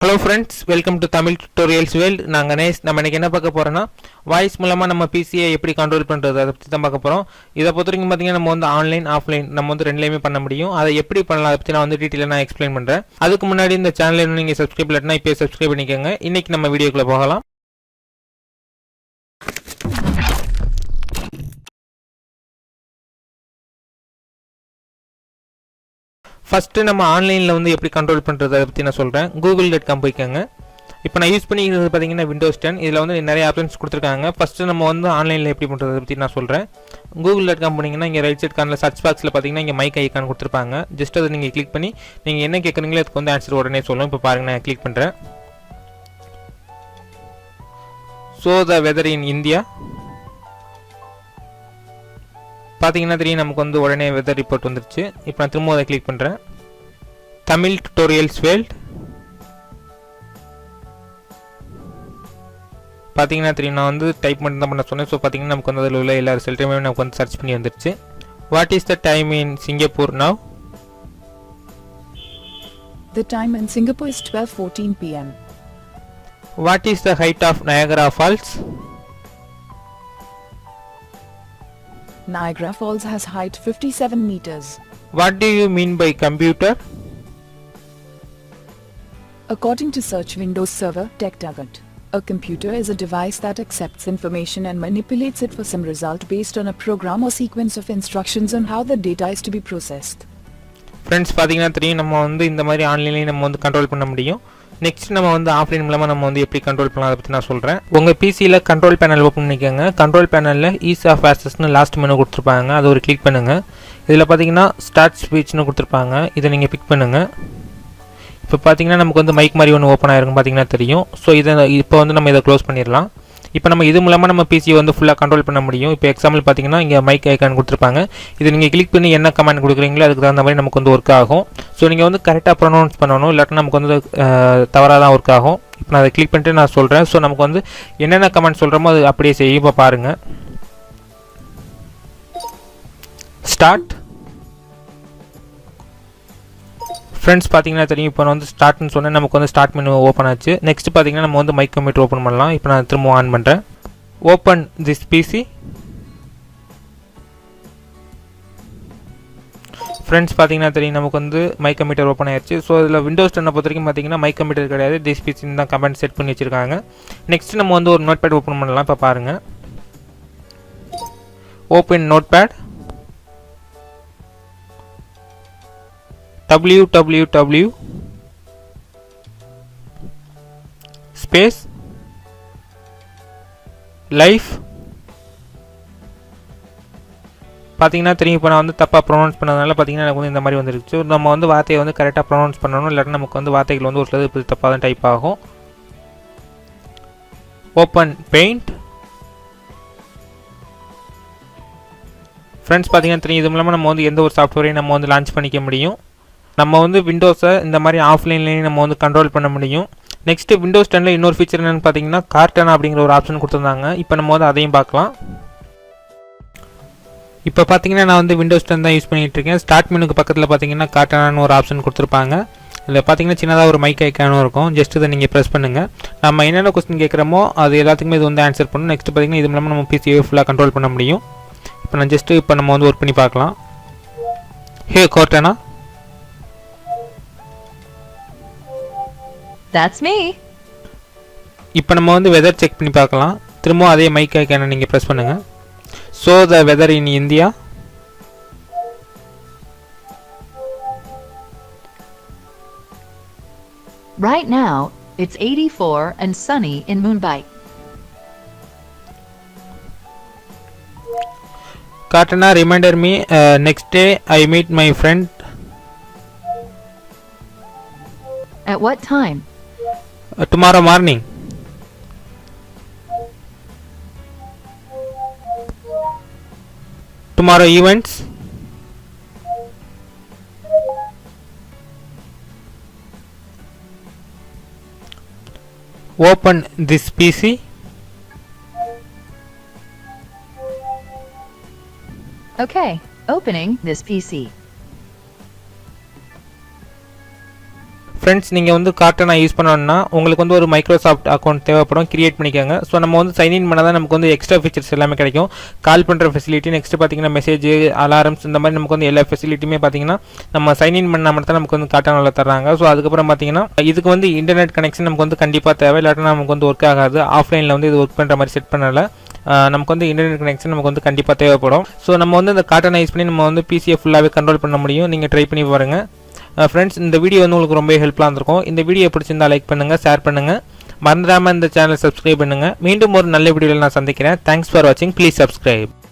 Hello friends welcome to Tamil tutorials world நாங்கள் நேஸ் நம்ம இன்றைக்கி என்ன பார்க்க போகிறோன்னா வாய்ஸ் மூலமாக நம்ம பிசியை எப்படி கண்ட்ரோல் பண்ணுறது அதை பற்றி தான் பார்க்க போகிறோம் இதை பொறுத்த வரைக்கும் பார்த்தீங்கன்னா நம்ம வந்து ஆன்லைன் ஆஃப்லைன் நம்ம வந்து ரெண்டுலேயுமே பண்ண முடியும். அதை எப்படி பண்ணலாம் அதை பற்றி நான் வந்து டீட்டெயிலாக நான் எக்ஸ்பிளைன் பண்ணுறேன் அதுக்கு முன்னாடி இந்த சேனலில் நீங்கள் சப்ஸ்கிரைப் இல்லைனா இப்போ சப்ஸ்கிரைப் பண்ணிக்கோங்க. இன்னைக்கு நம்ம வீடியோக்குள்ளே போகலாம். ஃபஸ்ட்டு நம்ம ஆன்லைனில் வந்து எப்படி கண்ட்ரோல் பண்ணுறதை பற்றி நான் சொல்கிறேன் கூகுள் டாட் காம் போய்க்கோங்க. இப்போ நான் யூஸ் பண்ணிக்கிறது பார்த்தீங்கன்னா விண்டோஸ் டென் இதில் வந்து நிறைய ஆப்ஷன்ஸ் கொடுத்துருக்காங்க. ஃபஸ்ட்டு நம்ம வந்து ஆன்லைனில் எப்படி பண்ணுறதை பற்றி நான் சொல்கிறேன் கூகுள் டாட் காம் போனீங்கன்னா இங்கே ரைட் சைட் கார்னில் சர்ச் பாக்ஸில் பார்த்தீங்கன்னா இங்கே மைக் ஐக்கான் கொடுத்துருப்பாங்க. ஜஸ்ட் அதை நீங்கள் கிளிக் பண்ணி நீங்கள் என்ன கேட்குறீங்களோ அதுக்கு வந்து ஆன்சர் உடனே சொல்லும். இப்போ பாருங்கள் நான் கிளிக் பண்ணுறேன் so the weather in India பார்த்தீங்கன்னா தெரியும் நமக்கு வந்து உடனே வெதர் ரிப்போர்ட் வந்துருச்சு. இப்போ நான் திரும்ப அதை கிளிக் பண்ணுறேன் தமிழ் டுட்டோரியல்ஸ் வேல்ட் பார்த்தீங்கன்னா தெரியும் நான் வந்து டைப் மட்டும் தான் பண்ண சொன்னேன். ஸோ பார்த்தீங்கன்னா நமக்கு வந்து அதில் உள்ள எல்லா ரிசல்ட்டுமே நமக்கு வந்து சர்ச் பண்ணி வந்துருச்சு. What is the time in Singapore now The time in Singapore is 12:14 p.m. What is the height of Niagara Falls Niagara Falls has height 57 meters. What do you mean by computer According to Search Windows Server TechTarget, a computer is a device that accepts information and manipulates it for some result based on a program or sequence of instructions on how the data is to be processed. Friends பார்த்தீங்கன்னா தெரியும் நம்ம வந்து இந்த மாதிரி ஆன்லைன்லேயும் நம்ம வந்து control பண்ண முடியும் நெக்ஸ்ட் நம்ம வந்து ஆஃப்லைன் மூலமாக நம்ம வந்து எப்படி கண்ட்ரோல் பண்ணலாம் அதை பற்றி நான் சொல்கிறேன் உங்கள் பிசியில் கண்ட்ரோல் பேனல் ஓப்பன் பண்ணிக்கோங்க. கண்ட்ரோல் பேனலில் ஈஸ் ஆஃப் ஆக்சஸ்னு லாஸ்ட் மெனு கொடுத்துருப்பாங்க. அதை ஒரு கிளிக் பண்ணுங்கள் இதில் பார்த்தீங்கன்னா ஸ்டார்ட் ஸ்பீச்னு கொடுத்துருப்பாங்க. இதை நீங்கள் பிக் பண்ணுங்கள் இப்போ பார்த்தீங்கன்னா நமக்கு வந்து மைக் மாதிரி ஒன்று ஓப்பன் ஆயிருக்கும் பார்த்தீங்கன்னா தெரியும். ஸோ இதை இப்போ வந்து நம்ம இதை க்ளோஸ் பண்ணிடலாம். இப்போ நம்ம இது மூலமாக நம்ம பிசியை வந்து ஃபுல்லாக கண்ட்ரோல் பண்ண முடியும். இப்போ எக்ஸாம்பிள் பார்த்தீங்கன்னா இங்கே மைக் ஐக்கான் கொடுத்துருப்பாங்க. இது நீங்கள் கிளிக் பண்ணி என்ன கமெண்ட் கொடுக்குறீங்களோ அதுக்கு தகுந்த மாதிரி நமக்கு வந்து ஒர்க் ஆகும். ஸோ நீங்கள் வந்து கரெக்டாக ப்ரொனவுன்ஸ் பண்ணணும். இல்லாட்டி நமக்கு வந்து தவறாக தான் ஒர்க் ஆகும். இப்போ நான் அதை கிளிக் பண்ணிட்டு நான் சொல்கிறேன் ஸோ நமக்கு வந்து என்னென்ன கமெண்ட் சொல்கிறோமோ அது அப்படியே செய்யும். இப்போ பாருங்கள் ஸ்டார்ட் ஃப்ரெண்ட்ஸ் பார்த்தீங்கன்னா தெரியும். இப்போ நான் வந்து ஸ்டார்ட்னு சொன்னேன். நமக்கு வந்து ஸ்டார்ட் மெனு ஓப்பன் ஆச்சு. நெக்ஸ்ட் பார்த்தீங்கன்னா நம்ம வந்து மைக் கம்ப்யூட்டர் ஓப்பன் பண்ணலாம். இப்போ நான் திரும்ப ஆன் பண்ணுறேன் ஓப்பன் திஸ் பிசி ஃப்ரெண்ட்ஸ் பார்த்தீங்கன்னா தெரியும். நமக்கு வந்து மைக் கம்ப்யூட்டர் ஓப்பன் ஆயிடுச்சு ஸோ இதில் விண்டோஸ் டென்னை பொறுத்த வரைக்கும் பார்த்தீங்கன்னா மைக் கம்ப்யூட்டர் கிடையாது திஸ் பிசின்னு தான் கமெண்ட் செட் பண்ணி வச்சிருக்காங்க. நெக்ஸ்ட் நம்ம வந்து ஒரு நோட் பேட் ஓப்பன் பண்ணலாம். இப்போ பாருங்கள் open notepad www space life பார்த்தீங்கன்னா தெரியும் இப்போ நான் வந்து தப்பாக ப்ரொனவுன்ஸ் பண்ணதுனால பார்த்தீங்கன்னா எனக்கு வந்து இந்த மாதிரி வந்துருச்சு. நம்ம வந்து வார்த்தையை வந்து கரெக்டாக ப்ரொனவுன்ஸ் பண்ணணும். இல்லாட்டி நமக்கு வந்து வார்த்தைகள் வந்து ஒரு சிலது இப்போ தப்பாக தான் டைப் ஆகும். ஓப்பன் பெயிண்ட் ஃப்ரெண்ட்ஸ் பார்த்தீங்கன்னா தெரியும் இது மூலமாக நம்ம வந்து எந்த ஒரு சாஃப்ட்வேரையும் நம்ம வந்து லான்ச் பண்ணிக்க முடியும். நம்ம வந்து விண்டோஸை இந்த மாதிரி ஆஃப்லைன்லேயும் நம்ம வந்து கண்ட்ரோல் பண்ண முடியும். நெக்ஸ்ட்டு விண்டோஸ் டெனில் இன்னொரு ஃபீச்சர் என்னென்னு பார்த்தீங்கன்னா கார்டன் அப்படிங்கிற ஒரு ஆப்ஷன் கொடுத்துருந்தாங்க. இப்போ நம்ம வந்து அதையும் பார்க்கலாம். இப்போ பார்த்தீங்கன்னா நான் வந்து விண்டோஸ் டென் தான் யூஸ் பண்ணிகிட்டு இருக்கேன். ஸ்டார்ட் மெனுக்கு பக்கத்தில் பார்த்தீங்கன்னா கார்டனான ஒரு ஆப்ஷன் கொடுத்துருப்பாங்க. இதில் பார்த்தீங்கன்னா சின்னதாக ஒரு மைக் ஐக்கானும் இருக்கும். ஜஸ்ட் இதை நீங்கள் ப்ரெஸ் பண்ணுங்கள் நம்ம என்னென்ன கொஸ்டின் கேட்குறோமோ அது எல்லாத்துக்குமே இது வந்து ஆன்சர் பண்ணணும் நெக்ஸ்ட் பார்த்தீங்கன்னா இது மூலமாக நம்ம பிசிஏ ஃபுல்லாக கண்ட்ரோல் பண்ண முடியும். இப்போ நான் ஜஸ்ட்டு இப்போ நம்ம வந்து ஒர்க் பண்ணி பார்க்கலாம். ஹே கோர்டனா That's me. இப்போ நம்ம வந்து வெதர் செக் பண்ணி பார்க்கலாம் திரும்பவும் அதே மைக் ஐக்கான நீங்கள் ப்ரெஸ் பண்ணுங்கள் so the weather in India Right now, it's 84 and sunny in Mumbai. Cortana reminder me next day I meet my friend At what time? uh, tomorrow morning. Tomorrow events. Open this PC. Okay, opening this PC. Friends நீங்கள் வந்து கார்ட்டனை use பண்ணணும்னா உங்களுக்கு வந்து ஒரு Microsoft account தேவைப்படும். Create பண்ணிக்கோங்க. So நம்ம வந்து சைன்இன் பண்ணால் தான் நமக்கு வந்து எக்ஸ்ட்ரா ஃபீச்சர்ஸ் எல்லாமே கிடைக்கும். கால் பண்ணுற ஃபெசிலிட்டி நெக்ஸ்ட் பார்த்தீங்கன்னா மெசேஜ் அலாரம்ஸ் இந்த மாதிரி நமக்கு வந்து எல்லா ஃபெசிலிட்டியுமே பார்த்தீங்கன்னா நம்ம சைன்இன் பண்ணால் மட்டும் தான் நமக்கு வந்து கார்ட்டனில் தர்றாங்க. ஸோ அதுக்கப்புறம் பார்த்தீங்கன்னா இதுக்கு வந்து இன்டர்நெட் கனெக்ஷன் நமக்கு வந்து கண்டிப்பாக தேவை. இல்லாட்டினா நமக்கு வந்து ஒர்க் ஆகாது. ஆஃப்லைனில் வந்து இது ஒர்க் பண்ணுற மாதிரி செட் பண்ணல. நமக்கு வந்து இன்டர்நெட் கனெக்ஷன் நமக்கு வந்து கண்டிப்பாக தேவைப்படும். ஸோ நம்ம வந்து இந்த காட்டனை யூஸ் பண்ணி நம்ம வந்து பிசியை ஃபுல்லாகவே கண்ட்ரோல் பண்ண முடியும். நீங்கள் ட்ரை பண்ணி பாருங்கள் ஃப்ரெண்ட்ஸ் இந்த வீடியோ வந்து உங்களுக்கு ரொம்ப ஹெல்ப்ஃபுல்லாக இருந்திருக்கும். இந்த வீடியோ பிடிச்சிருந்தால் லைக் பண்ணுங்கள் ஷேர் பண்ணுங்கள் மறந்துடாமல் இந்த சேனலை சப்ஸ்கிரைப் பண்ணுங்கள் மீண்டும் ஒரு நல்ல வீடியோவில் நான் சந்திக்கிறேன். தேங்க்ஸ் ஃபார் வாட்சிங் ப்ளீஸ் சப்ஸ்கிரைப்